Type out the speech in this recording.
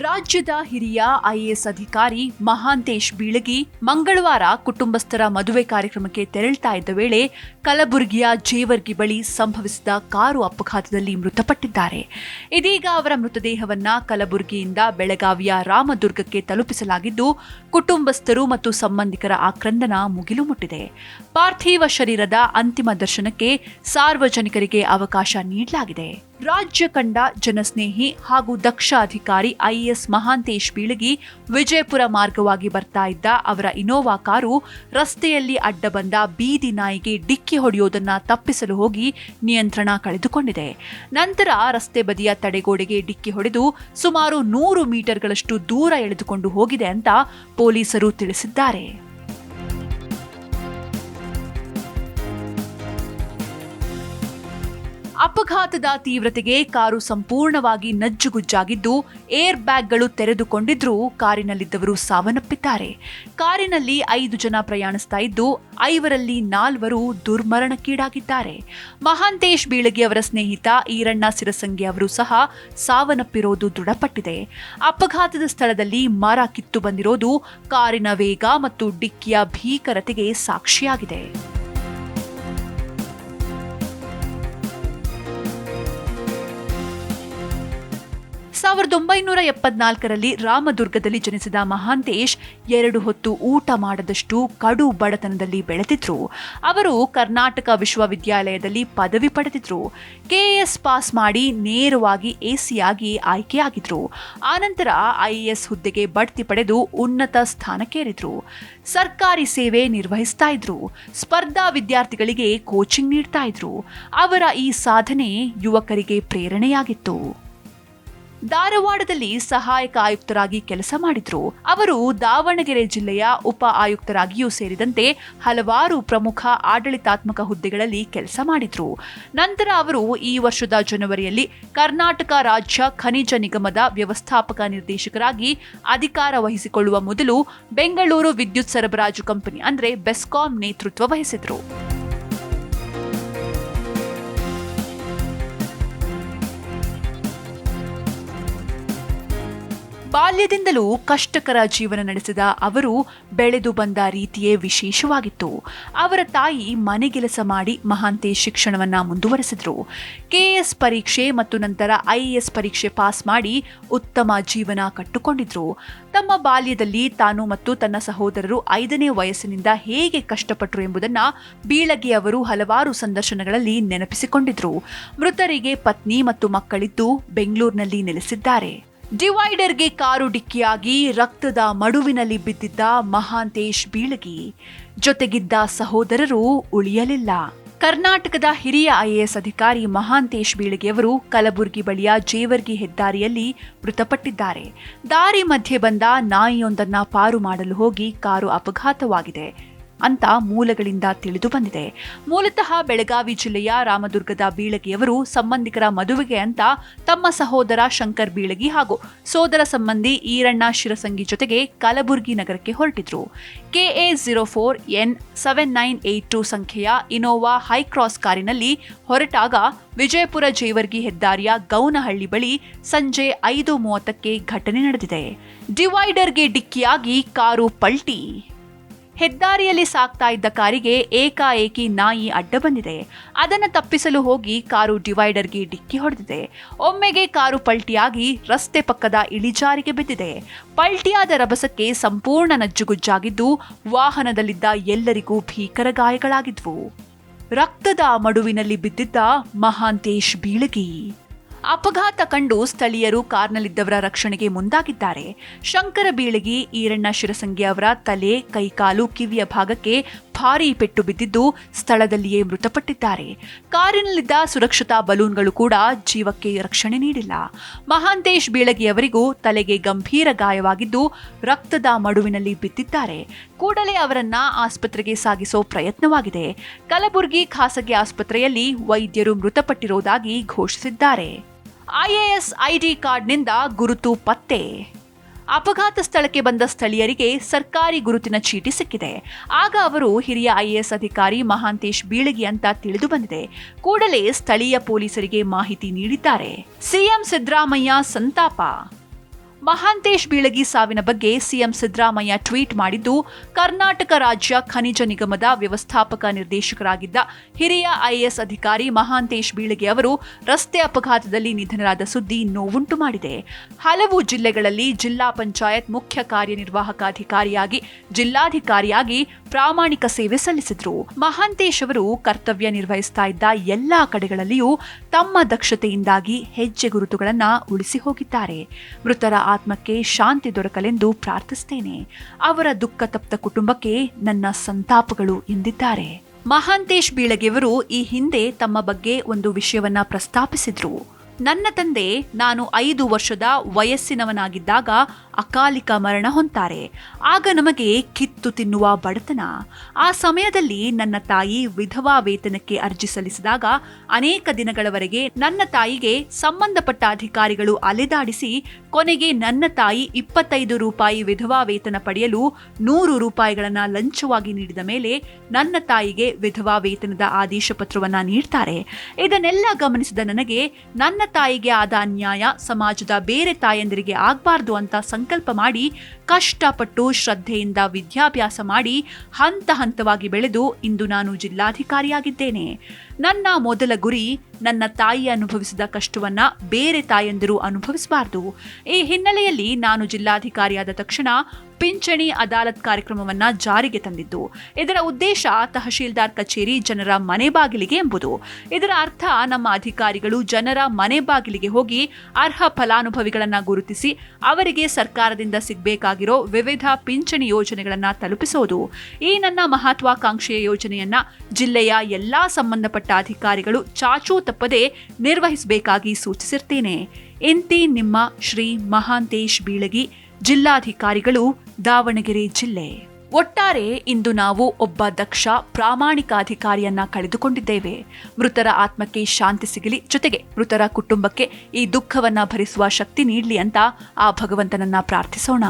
ರಾಜ್ಯದ ಹಿರಿಯ ಐಎಎಸ್ ಅಧಿಕಾರಿ ಮಹಾಂತೇಶ್ ಬೀಳಗಿ ಮಂಗಳವಾರ ಕುಟುಂಬಸ್ಥರ ಮದುವೆ ಕಾರ್ಯಕ್ರಮಕ್ಕೆ ತೆರಳುತ್ತಾ ಇದ್ದ ವೇಳೆ ಕಲಬುರಗಿಯ ಜೇವರ್ಗಿ ಬಳಿ ಸಂಭವಿಸಿದ ಕಾರು ಅಪಘಾತದಲ್ಲಿ ಮೃತಪಟ್ಟಿದ್ದಾರೆ. ಇದೀಗ ಅವರ ಮೃತದೇಹವನ್ನ ಕಲಬುರಗಿಯಿಂದ ಬೆಳಗಾವಿಯ ರಾಮದುರ್ಗಕ್ಕೆ ತಲುಪಿಸಲಾಗಿದ್ದು, ಕುಟುಂಬಸ್ಥರು ಮತ್ತು ಸಂಬಂಧಿಕರ ಆಕ್ರಂದನ ಮುಗಿಲು ಮುಟ್ಟಿದೆ. ಪಾರ್ಥಿವ ಶರೀರದ ಅಂತಿಮ ದರ್ಶನಕ್ಕೆ ಸಾರ್ವಜನಿಕರಿಗೆ ಅವಕಾಶ ನೀಡಲಾಗಿದೆ. ರಾಜ್ಯ ಕಂಡ ಜನಸ್ನೇಹಿ ಹಾಗೂ ದಕ್ಷ ಅಧಿಕಾರಿ ಐಎಎಸ್ ಮಹಾಂತೇಶ್ ಬೀಳಗಿ ವಿಜಯಪುರ ಮಾರ್ಗವಾಗಿ ಬರ್ತಾ ಇದ್ದ ಅವರ ಇನೋವಾ ಕಾರು ರಸ್ತೆಯಲ್ಲಿ ಅಡ್ಡ ಬಂದ ಬೀದಿ ನಾಯಿಗೆ ಡಿಕ್ಕಿ ಹೊಡೆಯೋದನ್ನ ತಪ್ಪಿಸಲು ಹೋಗಿ ನಿಯಂತ್ರಣ ಕಳೆದುಕೊಂಡಿದೆ. ನಂತರ ರಸ್ತೆ ಬದಿಯ ತಡೆಗೋಡೆಗೆ ಡಿಕ್ಕಿ ಹೊಡೆದು ಸುಮಾರು ನೂರು ಮೀಟರ್ಗಳಷ್ಟು ದೂರ ಎಳೆದುಕೊಂಡು ಹೋಗಿದೆ ಅಂತ ಪೊಲೀಸರು ತಿಳಿಸಿದ್ದಾರೆ. ಅಪಘಾತದ ತೀವ್ರತೆಗೆ ಕಾರು ಸಂಪೂರ್ಣವಾಗಿ ನಜ್ಜುಗುಜ್ಜಾಗಿದ್ದು, ಏರ್ ಬ್ಯಾಗ್ಗಳು ತೆರೆದುಕೊಂಡಿದ್ರೂ ಕಾರಿನಲ್ಲಿದ್ದವರು ಸಾವನ್ನಪ್ಪಿದ್ದಾರೆ. ಕಾರಿನಲ್ಲಿ ಐದು ಜನ ಪ್ರಯಾಣಿಸ್ತಾ ಇದ್ದು, ಐವರಲ್ಲಿ ನಾಲ್ವರು ದುರ್ಮರಣಕ್ಕೀಡಾಗಿದ್ದಾರೆ. ಮಹಾಂತೇಶ್ ಬೀಳಗಿ ಅವರ ಸ್ನೇಹಿತ ಈರಣ್ಣ ಸಿರಸಂಗಿ ಅವರು ಸಹ ಸಾವನ್ನಪ್ಪಿರೋದು ದೃಢಪಟ್ಟಿದೆ. ಅಪಘಾತದ ಸ್ಥಳದಲ್ಲಿ ಮರ ಕಿತ್ತು ಬಂದಿರೋದು ಕಾರಿನ ವೇಗ ಮತ್ತು ಡಿಕ್ಕಿಯ ಭೀಕರತೆಗೆ ಸಾಕ್ಷಿಯಾಗಿದೆ. ಸಾವಿರದ ಒಂಬೈನೂರ ಎಪ್ಪತ್ನಾಲ್ಕರಲ್ಲಿ ರಾಮದುರ್ಗದಲ್ಲಿ ಜನಿಸಿದ ಮಹಾಂತೇಶ್ ಎರಡು ಹೊತ್ತು ಊಟ ಮಾಡದಷ್ಟು ಕಡು ಬಡತನದಲ್ಲಿ ಬೆಳೆದಿದ್ರು. ಅವರು ಕರ್ನಾಟಕ ವಿಶ್ವವಿದ್ಯಾಲಯದಲ್ಲಿ ಪದವಿ ಪಡೆದಿದ್ರು. ಕೆಎಎಸ್ ಪಾಸ್ ಮಾಡಿ ನೇರವಾಗಿ ಎಸಿಯಾಗಿ ಆಯ್ಕೆಯಾಗಿದ್ರು. ಆನಂತರ ಐಎಎಸ್ ಹುದ್ದೆಗೆ ಬಡ್ತಿ ಪಡೆದು ಉನ್ನತ ಸ್ಥಾನಕ್ಕೇರಿದ್ರು. ಸರ್ಕಾರಿ ಸೇವೆ ನಿರ್ವಹಿಸ್ತಾ ಇದ್ರು. ಸ್ಪರ್ಧಾ ವಿದ್ಯಾರ್ಥಿಗಳಿಗೆ ಕೋಚಿಂಗ್ ನೀಡ್ತಾ ಇದ್ರು. ಅವರ ಈ ಸಾಧನೆ ಯುವಕರಿಗೆ ಪ್ರೇರಣೆಯಾಗಿತ್ತು. ಧಾರವಾಡದಲ್ಲಿ ಸಹಾಯಕ ಆಯುಕ್ತರಾಗಿ ಕೆಲಸ ಮಾಡಿದ್ರು. ಅವರು ದಾವಣಗೆರೆ ಜಿಲ್ಲೆಯ ಉಪ ಆಯುಕ್ತರಾಗಿಯೂ ಸೇರಿದಂತೆ ಹಲವಾರು ಪ್ರಮುಖ ಆಡಳಿತಾತ್ಮಕ ಹುದ್ದೆಗಳಲ್ಲಿ ಕೆಲಸ ಮಾಡಿದ್ರು. ನಂತರ ಅವರು ಈ ವರ್ಷದ ಜನವರಿಯಲ್ಲಿ ಕರ್ನಾಟಕ ರಾಜ್ಯ ಖನಿಜ ನಿಗಮದ ವ್ಯವಸ್ಥಾಪಕ ನಿರ್ದೇಶಕರಾಗಿ ಅಧಿಕಾರ ವಹಿಸಿಕೊಳ್ಳುವ ಮೊದಲು ಬೆಂಗಳೂರು ವಿದ್ಯುತ್ ಸರಬರಾಜು ಕಂಪನಿ ಅಂದ್ರೆ ಬೆಸ್ಕಾಂ ನೇತೃತ್ವ ವಹಿಸಿದ್ರು. ಬಾಲ್ಯದಿಂದಲೂ ಕಷ್ಟಕರ ಜೀವನ ನಡೆಸಿದ ಅವರು ಬೆಳೆದು ಬಂದ ರೀತಿಯೇ ವಿಶೇಷವಾಗಿತ್ತು. ಅವರ ತಾಯಿ ಮನೆಗೆಲಸ ಮಾಡಿ ಮಹಾಂತೆ ಶಿಕ್ಷಣವನ್ನು ಮುಂದುವರೆಸಿದರು. ಕೆಎಸ್ ಪರೀಕ್ಷೆ ಮತ್ತು ನಂತರ ಐಎಎಸ್ ಪರೀಕ್ಷೆ ಪಾಸ್ ಮಾಡಿ ಉತ್ತಮ ಜೀವನ ಕಟ್ಟುಕೊಂಡಿದ್ರು. ತಮ್ಮ ಬಾಲ್ಯದಲ್ಲಿ ತಾನು ಮತ್ತು ತನ್ನ ಸಹೋದರರು ಐದನೇ ವಯಸ್ಸಿನಿಂದ ಹೇಗೆ ಕಷ್ಟಪಟ್ಟರು ಎಂಬುದನ್ನು ಬೀಳಗಿ ಅವರು ಹಲವಾರು ಸಂದರ್ಶನಗಳಲ್ಲಿ ನೆನಪಿಸಿಕೊಂಡಿದ್ರು. ಮೃತರಿಗೆ ಪತ್ನಿ ಮತ್ತು ಮಕ್ಕಳಿದ್ದು ಬೆಂಗಳೂರಿನಲ್ಲಿ ನೆಲೆಸಿದ್ದಾರೆ. ಡಿವೈಡರ್ಗೆ ಕಾರು ಡಿಕ್ಕಿಯಾಗಿ ರಕ್ತದ ಮಡುವಿನಲ್ಲಿ ಬಿದ್ದಿದ್ದ ಮಹಾಂತೇಶ್ ಬೀಳಗಿ. ಜೊತೆಗಿದ್ದ ಸಹೋದರರು ಉಳಿಯಲಿಲ್ಲ. ಕರ್ನಾಟಕದ ಹಿರಿಯ ಐಎಎಸ್ ಅಧಿಕಾರಿ ಮಹಾಂತೇಶ್ ಬೀಳಗಿಯವರು ಕಲಬುರಗಿ ಬಳಿಯ ಜೇವರ್ಗಿ ಹೆದ್ದಾರಿಯಲ್ಲಿ ಮೃತಪಟ್ಟಿದ್ದಾರೆ. ದಾರಿ ಮಧ್ಯೆ ಬಂದ ನಾಯಿಯೊಂದನ್ನ ಪಾರು ಮಾಡಲು ಹೋಗಿ ಕಾರು ಅಪಘಾತವಾಗಿದೆ. ಅಂತ ಮೂಲಗಳಿಂದ ತಿಳಿದು ಬಂದಿದೆ. ಮೂಲತಃ ಬೆಳಗಾವಿ ಜಿಲ್ಲೆಯ ರಾಮದುರ್ಗದ ಬೀಳಗಿಯವರು ಸಂಬಂಧಿಕರ ಮದುವೆಗೆ ಅಂತ ತಮ್ಮ ಸಹೋದರ ಶಂಕರ್ ಬೀಳಗಿ ಹಾಗೂ ಸೋದರ ಸಂಬಂಧಿ ಈರಣ್ಣ ಶಿರಸಂಗಿ ಜೊತೆಗೆ ಕಲಬುರಗಿ ನಗರಕ್ಕೆ ಹೊರಟಿದ್ರು. KA zero four N seven nine eight two ಸಂಖ್ಯೆಯ ಇನೋವಾ ಹೈಕ್ರಾಸ್ ಕಾರಿನಲ್ಲಿ ಹೊರಟಾಗ ವಿಜಯಪುರ ಜೇವರ್ಗಿ ಹೆದ್ದಾರಿಯ ಗೌನಹಳ್ಳಿ ಬಳಿ ಸಂಜೆ ಐದು ಮೂವತ್ತಕ್ಕೆ ಘಟನೆ ನಡೆದಿದೆ. ಡಿವೈಡರ್ಗೆ ಡಿಕ್ಕಿಯಾಗಿ ಕಾರು ಪಲ್ಟಿ. ಹೆದ್ದಾರಿಯಲ್ಲಿ ಸಾಕ್ತಾ ಇದ್ದ ಕಾರಿಗೆ ಏಕಾಏಕಿ ನಾಯಿ ಅಡ್ಡ ಬಂದಿದೆ. ಅದನ್ನು ತಪ್ಪಿಸಲು ಹೋಗಿ ಕಾರು ಡಿವೈಡರ್ಗೆ ಡಿಕ್ಕಿ ಹೊಡೆದಿದೆ. ಒಮ್ಮೆಗೆ ಕಾರು ಪಲ್ಟಿಯಾಗಿ ರಸ್ತೆ ಪಕ್ಕದ ಇಳಿಜಾರಿಗೆ ಬಿದ್ದಿದೆ. ಪಲ್ಟಿಯಾದ ರಭಸಕ್ಕೆ ಸಂಪೂರ್ಣ ನಜ್ಜುಗುಜ್ಜಾಗಿದ್ದು, ವಾಹನದಲ್ಲಿದ್ದ ಎಲ್ಲರಿಗೂ ಭೀಕರ ಗಾಯಗಳಾಗಿದ್ವು. ರಕ್ತದ ಮಡುವಿನಲ್ಲಿ ಬಿದ್ದಿದ್ದ ಮಹಾಂತೇಶ್ ಬೀಳಗಿ. ಅಪಘಾತ ಕಂಡು ಸ್ಥಳೀಯರು ಕಾರ್ನಲ್ಲಿದ್ದವರ ರಕ್ಷಣೆಗೆ ಮುಂದಾಗಿದ್ದಾರೆ. ಶಂಕರ ಬೀಳಗಿ, ಈರಣ್ಣ ಶಿರಸಂಗಿ ಅವರ ತಲೆ ಕೈಕಾಲು ಕಿವಿಯ ಭಾಗಕ್ಕೆ ಭಾರೀ ಪೆಟ್ಟು ಬಿದ್ದಿದ್ದು ಸ್ಥಳದಲ್ಲಿಯೇ ಮೃತಪಟ್ಟಿದ್ದಾರೆ. ಕಾರಿನಲ್ಲಿದ್ದ ಸುರಕ್ಷತಾ ಬಲೂನ್ಗಳು ಕೂಡ ಜೀವಕ್ಕೆ ರಕ್ಷಣೆ ನೀಡಿಲ್ಲ. ಮಹಾಂತೇಶ್ ಬೀಳಗಿ ಅವರಿಗೂ ತಲೆಗೆ ಗಂಭೀರ ಗಾಯವಾಗಿದ್ದು ರಕ್ತದ ಮಡುವಿನಲ್ಲಿ ಬಿದ್ದಿದ್ದಾರೆ. ಕೂಡಲೇ ಅವರನ್ನ ಆಸ್ಪತ್ರೆಗೆ ಸಾಗಿಸೋ ಪ್ರಯತ್ನವಾಗಿದೆ. ಕಲಬುರಗಿ ಖಾಸಗಿ ಆಸ್ಪತ್ರೆಯಲ್ಲಿ ವೈದ್ಯರು ಮೃತಪಟ್ಟಿರುವುದಾಗಿ ಘೋಷಿಸಿದ್ದಾರೆ. ಐಎಎಸ್ ಐಡಿ ಕಾರ್ಡ್ನಿಂದ ಗುರುತು ಪತ್ತೆ. ಅಪಘಾತ ಸ್ಥಳಕ್ಕೆ ಬಂದ ಸ್ಥಳೀಯರಿಗೆ ಸರ್ಕಾರಿ ಗುರುತಿನ ಚೀಟಿ ಸಿಕ್ಕಿದೆ. ಆಗ ಅವರು ಹಿರಿಯ ಐಎಎಸ್ ಅಧಿಕಾರಿ ಮಹಾಂತೇಶ್ ಬೀಳಗಿ ಅಂತ ತಿಳಿದು ಬಂದಿದೆ. ಕೂಡಲೇ ಸ್ಥಳೀಯ ಪೊಲೀಸರಿಗೆ ಮಾಹಿತಿ ನೀಡಿದ್ದಾರೆ. ಸಿಎಂ ಸಿದ್ದರಾಮಯ್ಯ ಸಂತಾಪ. ಮಹಾಂತೇಶ್ ಬೀಳಗಿ ಸಾವಿನ ಬಗ್ಗೆ ಸಿಎಂ ಸಿದ್ದರಾಮಯ್ಯ ಟ್ವೀಟ್ ಮಾಡಿದ್ದು, ಕರ್ನಾಟಕ ರಾಜ್ಯ ಖನಿಜ ನಿಗಮದ ವ್ಯವಸ್ಥಾಪಕ ನಿರ್ದೇಶಕರಾಗಿದ್ದ ಹಿರಿಯ ಐಎಎಸ್ ಅಧಿಕಾರಿ ಮಹಾಂತೇಶ್ ಬೀಳಗಿ ಅವರು ರಸ್ತೆ ಅಪಘಾತದಲ್ಲಿ ನಿಧನರಾದ ಸುದ್ದಿ ನೋವುಂಟು ಮಾಡಿದೆ. ಹಲವು ಜಿಲ್ಲೆಗಳಲ್ಲಿ ಜಿಲ್ಲಾ ಪಂಚಾಯತ್ ಮುಖ್ಯ ಕಾರ್ಯನಿರ್ವಾಹಕ ಅಧಿಕಾರಿಯಾಗಿ ಜಿಲ್ಲಾಧಿಕಾರಿಯಾಗಿ ಪ್ರಾಮಾಣಿಕ ಸೇವೆ ಸಲ್ಲಿಸಿದ್ರು. ಮಹಾಂತೇಶ್ ಅವರು ಕರ್ತವ್ಯ ನಿರ್ವಹಿಸ್ತಾ ಇದ್ದ ಎಲ್ಲಾ ಕಡೆಗಳಲ್ಲಿಯೂ ತಮ್ಮ ದಕ್ಷತೆಯಿಂದಾಗಿ ಹೆಜ್ಜೆ ಗುರುತುಗಳನ್ನು ಉಳಿಸಿ ಹೋಗಿದ್ದಾರೆ. ಮೃತರ ಆತ್ಮಕ್ಕೆ ಶಾಂತಿ ದೊರಕಲೆಂದು ಪ್ರಾರ್ಥಿಸ್ತೇನೆ ಅವರ ದುಃಖ ತಪ್ತ ಕುಟುಂಬಕ್ಕೆ ನನ್ನ ಸಂತಾಪಗಳು ಎಂದಿದ್ದಾರೆ. ಮಹಾಂತೇಶ್ ಬೀಳಗೆಯವರು ಈ ಹಿಂದೆ ತಮ್ಮ ಬಗ್ಗೆ ಒಂದು ವಿಷಯವನ್ನ ಪ್ರಸ್ತಾಪಿಸಿದ್ರು. ನನ್ನ ತಂದೆ ನಾನು ಐದು ವರ್ಷದ ವಯಸ್ಸಿನವನಾಗಿದ್ದಾಗ ಅಕಾಲಿಕ ಮರಣ ಹೊಂತಾರೆ. ಆಗ ನಮಗೆ ಕಿತ್ತು ತಿನ್ನುವ ಬಡತನ. ಆ ಸಮಯದಲ್ಲಿ ನನ್ನ ತಾಯಿ ವಿಧವಾ ವೇತನಕ್ಕೆ ಅರ್ಜಿ ಸಲ್ಲಿಸಿದಾಗ ಅನೇಕ ದಿನಗಳವರೆಗೆ ನನ್ನ ತಾಯಿಗೆ ಸಂಬಂಧಪಟ್ಟ ಅಧಿಕಾರಿಗಳು ಅಲೆದಾಡಿಸಿ ಕೊನೆಗೆ ನನ್ನ ತಾಯಿ ಇಪ್ಪತ್ತೈದು ರೂಪಾಯಿ ವಿಧವಾ ವೇತನ ಪಡೆಯಲು ನೂರು ರೂಪಾಯಿಗಳನ್ನು ಲಂಚವಾಗಿ ನೀಡಿದ ಮೇಲೆ ನನ್ನ ತಾಯಿಗೆ ವಿಧವಾ ವೇತನದ ಆದೇಶ ಪತ್ರವನ್ನು ನೀಡ್ತಾರೆ. ಇದನ್ನೆಲ್ಲ ಗಮನಿಸಿದ ನನಗೆ ನನ್ನ ತಾಯಿಗೆ ಆದ ಅನ್ಯಾಯ ಸಮಾಜದ ಬೇರೆ ತಾಯಂದಿರಿಗೆ ಆಗಬಾರ್ದು ಅಂತ ಸಂಕಲ್ಪ ಮಾಡಿ ಕಷ್ಟಪಟ್ಟು ಶ್ರದ್ಧೆಯಿಂದ ವಿದ್ಯಾಭ್ಯಾಸ ಮಾಡಿ ಹಂತ ಹಂತವಾಗಿ ಬೆಳೆದು ಇಂದು ನಾನು ಜಿಲ್ಲಾಧಿಕಾರಿಯಾಗಿದ್ದೇನೆ. ನನ್ನ ಮೊದಲ ಗುರಿ ನನ್ನ ತಾಯಿ ಅನುಭವಿಸಿದ ಕಷ್ಟವನ್ನ ಬೇರೆ ತಾಯಂದಿರು ಅನುಭವಿಸಬಾರದು. ಈ ಹಿನ್ನೆಲೆಯಲ್ಲಿ ನಾನು ಜಿಲ್ಲಾಧಿಕಾರಿಯಾದ ತಕ್ಷಣ ಪಿಂಚಣಿ ಅದಾಲತ್ ಕಾರ್ಯಕ್ರಮವನ್ನ ಜಾರಿಗೆ ತಂದಿದ್ದು. ಇದರ ಉದ್ದೇಶ ತಹಶೀಲ್ದಾರ್ ಕಚೇರಿ ಜನರ ಮನೆ ಬಾಗಿಲಿಗೆ ಎಂಬುದು. ಇದರ ಅರ್ಥ ನಮ್ಮ ಅಧಿಕಾರಿಗಳು ಜನರ ಮನೆ ಬಾಗಿಲಿಗೆ ಹೋಗಿ ಅರ್ಹ ಫಲಾನುಭವಿಗಳನ್ನು ಗುರುತಿಸಿ ಅವರಿಗೆ ಸರ್ಕಾರದಿಂದ ಸಿಗಬೇಕಾಗಿರೋ ವಿವಿಧ ಪಿಂಚಣಿ ಯೋಜನೆಗಳನ್ನು ತಲುಪಿಸೋದು. ಈ ನನ್ನ ಮಹತ್ವಾಕಾಂಕ್ಷೆಯ ಯೋಜನೆಯನ್ನ ಜಿಲ್ಲೆಯ ಎಲ್ಲಾ ಸಂಬಂಧಪಟ್ಟ ಅಧಿಕಾರಿಗಳು ಚಾಚೂ ತಪ್ಪದೆ ನಿರ್ವಹಿಸಬೇಕಾಗಿ ಸೂಚಿಸಿರ್ತೇನೆ. ಇಂತಿ ನಿಮ್ಮ ಶ್ರೀ ಮಹಾಂತೇಶ್ ಬೀಳಗಿ, ಜಿಲ್ಲಾಧಿಕಾರಿಗಳು, ದಾವಣಗೆರೆ ಜಿಲ್ಲೆ. ಒಟ್ಟಾರೆ ಇಂದು ನಾವು ಒಬ್ಬ ದಕ್ಷ ಪ್ರಾಮಾಣಿಕ ಅಧಿಕಾರಿಯನ್ನ ಕಳೆದುಕೊಂಡಿದ್ದೇವೆ. ಮೃತರ ಆತ್ಮಕ್ಕೆ ಶಾಂತಿ ಸಿಗಲಿ, ಜೊತೆಗೆ ಮೃತರ ಕುಟುಂಬಕ್ಕೆ ಈ ದುಃಖವನ್ನ ಭರಿಸುವ ಶಕ್ತಿ ನೀಡಲಿ ಅಂತ ಆ ಭಗವಂತನನ್ನ ಪ್ರಾರ್ಥಿಸೋಣ.